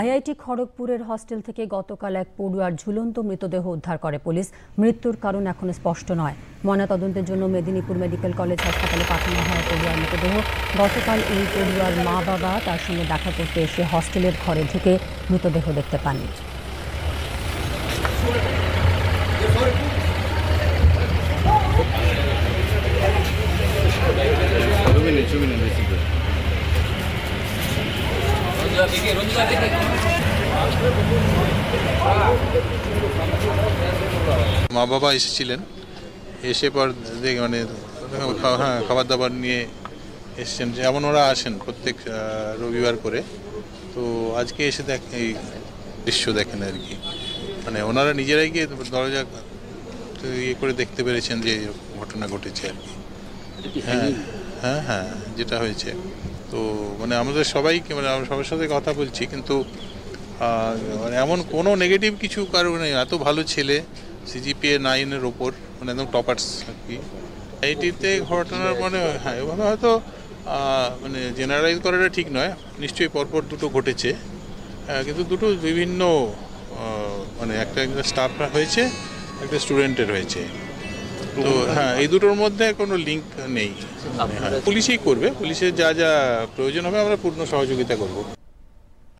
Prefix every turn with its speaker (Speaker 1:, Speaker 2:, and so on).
Speaker 1: IIT খড়গপুরের hostel থেকে গতকাল এক পড়ুয়ার ঝুলন্ত মৃতদেহ উদ্ধার করে পুলিশ। মৃত্যুর কারণ এখনও স্পষ্ট নয়। ময়নাতদন্তের জন্য মেদিনীপুর মেডিকেল কলেজ হাসপাতালে পাঠানো হয় পড়ুয়ার মৃতদেহ। গতকাল এই পড়ুয়ার মা বাবা তার সঙ্গে দেখা করতে এসে হস্টেলের ঘরে ঢুকে মৃতদেহ দেখতে পান।
Speaker 2: ছবি নেই ছবি নেই বেশি করে
Speaker 3: মা বাবা এসেছিলেন। এসে পর দেখে মানে হ্যাঁ খাবার দাবার নিয়ে এসেছেন। যেমন ওরা আসেন প্রত্যেক রবিবার করে। তো আজকে এসে দেখ এই দৃশ্য দেখেন আর কি। মানে ওনারা নিজেরাই গিয়ে দরজা ইয়ে করে দেখতে পেরেছেন যে ঘটনা ঘটেছে আর কি। হ্যাঁ হ্যাঁ হ্যাঁ যেটা হয়েছে। তো মানে আমাদের সবাইকে মানে আমরা সবার সাথে কথা বলছি কিন্তু মানে এমন কোনো নেগেটিভ কিছু কারণ নেই। এত ভালো ছেলে সিজিপিএ নাইনের ওপর মানে একদম টপার্স আর কি। আইটিতে ঘটনার মানে হ্যাঁ এভাবে হয়তো মানে জেনারেলাইজ করাটা ঠিক নয়। নিশ্চয়ই পরপর দুটো ঘটেছে। কিন্তু দুটো বিভিন্ন মানে একটা একটা স্টাফরা হয়েছে একটা স্টুডেন্টের হয়েছে। তো হ্যাঁ এই দুটোর মধ্যে কোনো লিঙ্ক নেই। হ্যাঁ, পুলিশই করবে পুলিশের যা যা প্রয়োজন হবে আমরা পূর্ণ সহযোগিতা করব।